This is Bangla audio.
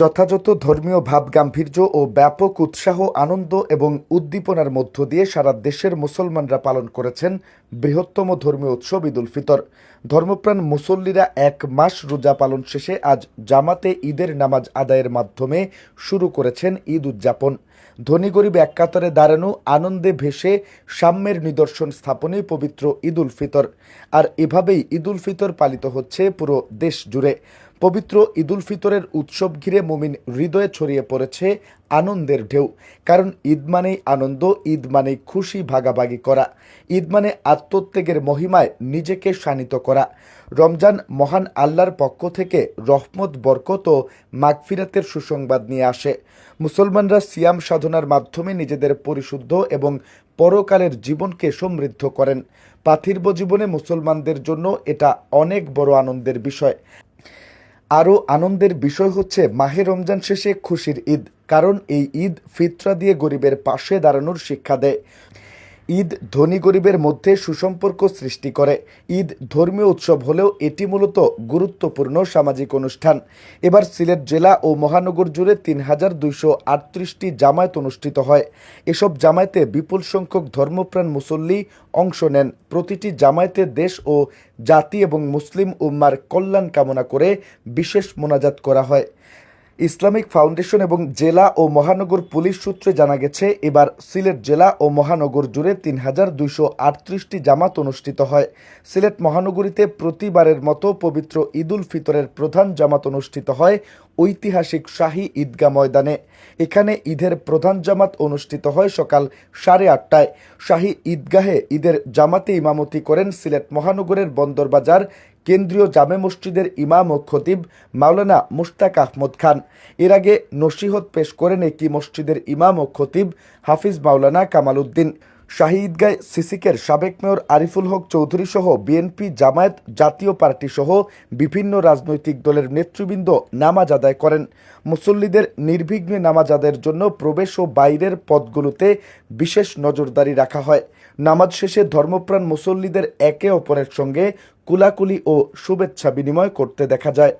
যথাযথ ধর্মীয় ভাব গাম্ভীর্য ও ব্যাপক উৎসাহ, আনন্দ এবং উদ্দীপনার মধ্য দিয়ে সারা দেশের মুসলমানরা পালন করেছেন বৃহত্তম ধর্মীয় উৎসব ঈদ উল ফিতর। ধর্মপ্রাণ মুসল্লিরা এক মাস রোজা পালন শেষে আজ জামাতে ঈদের নামাজ আদায়ের মাধ্যমে শুরু করেছেন ঈদ উদযাপন। ধনী গরিব এক কাতারে দাঁড়ানো, আনন্দে ভেসে সাম্যের নিদর্শন স্থাপনে পবিত্র ঈদ উল ফিতর। আর এভাবেই ঈদ উল ফিতর পালিত হচ্ছে পুরো দেশ জুড়ে। পবিত্র ঈদ উল ফিতরের উৎসব ঘিরে মুমিন হৃদয়ে ছড়িয়ে পড়েছে আনন্দের ঢেউ। কারণ ঈদ মানেই আনন্দ, ঈদ মানেই খুশি ভাগাভাগি করা। ঈদ মানে আত্মত্যাগের মহিমায় নিজেকে শানিত করা। রমজান মহান আল্লাহর পক্ষ থেকে রহমত, বরকত ও মাগফিরাতের সুসংবাদ নিয়ে আসে। মুসলমানরা সিয়াম সাধনার মাধ্যমে নিজেদের পরিশুদ্ধ এবং পরকালের জীবনকে সমৃদ্ধ করেন। পার্থিব জীবনে মুসলমানদের জন্য এটা অনেক বড় আনন্দের বিষয়। আরও আনন্দের বিষয় হচ্ছে মাহে রমজান শেষে খুশির ঈদ। কারণ এই ঈদ ফিতরা দিয়ে গরিবের পাশে দাঁড়ানোর শিক্ষা দেয়। ঈদ ধনী গরিবের মধ্যে সুসম্পর্ক সৃষ্টি করে। ঈদ ধর্মীয় উৎসব হলেও এটি মূলত গুরুত্বপূর্ণ সামাজিক অনুষ্ঠান। এবার সিলেট জেলা ও মহানগর জুড়ে তিন হাজার দুইশো আটত্রিশটি জামায়াত অনুষ্ঠিত হয়। এসব জামায়াতে বিপুল সংখ্যক ধর্মপ্রাণ মুসল্লি অংশ নেন। প্রতিটি জামায়াতে দেশ ও জাতি এবং মুসলিম উম্মার কল্যাণ কামনা করে বিশেষ মোনাজাত করা হয়। ইসলামিক ফাউন্ডেশন এবং জেলা ও মহানগর পুলিশ সূত্রে জানা গেছে, এবার সিলেট জেলা ও মহানগর জুড়ে তিন হাজার দুইশো আটত্রিশটি জামাত অনুষ্ঠিত হয়। সিলেট মহানগরীতে প্রতিবারের মতো পবিত্র ঈদুল ফিতরের প্রধান জামাত অনুষ্ঠিত হয়। ঐতিহাসিক শাহী ঈদগাহ ময়দানে। এখানে ঈদের প্রধান জামাত অনুষ্ঠিত হয় সকাল সাড়ে আটটায়। শাহী ঈদগাহে ঈদের জামাতে ইমামতি করেন সিলেট মহানগরের বন্দরবাজার কেন্দ্রীয় জামে মসজিদের ইমাম ও খতিব মাওলানা মুশতাক আহমদ খান। এর আগে নসিহত পেশ করেন একই মসজিদের ইমাম ও খতিব হাফিজ মাওলানা কামাল উদ্দিন। শাহী ঈদগায় সিসিকের সাবেক মেয়র আরিফুল হক চৌধুরী সহ বিএনপি জামায়াত জাতীয় পার্টি সহ বিভিন্ন রাজনৈতিক দলের নেতৃবৃন্দ নামাজ আদায় করেন। মুসল্লিদের নির্বিঘ্নে নামাজ আদায়ের জন্য প্রবেশ ও বাইরের পদগুলোতে বিশেষ নজরদারি রাখা হয়। নামাজ শেষে ধর্মপ্রাণ মুসল্লিদের একে অপরের সঙ্গে কুলাকুলি ও শুভেচ্ছা বিনিময় করতে দেখা যায়।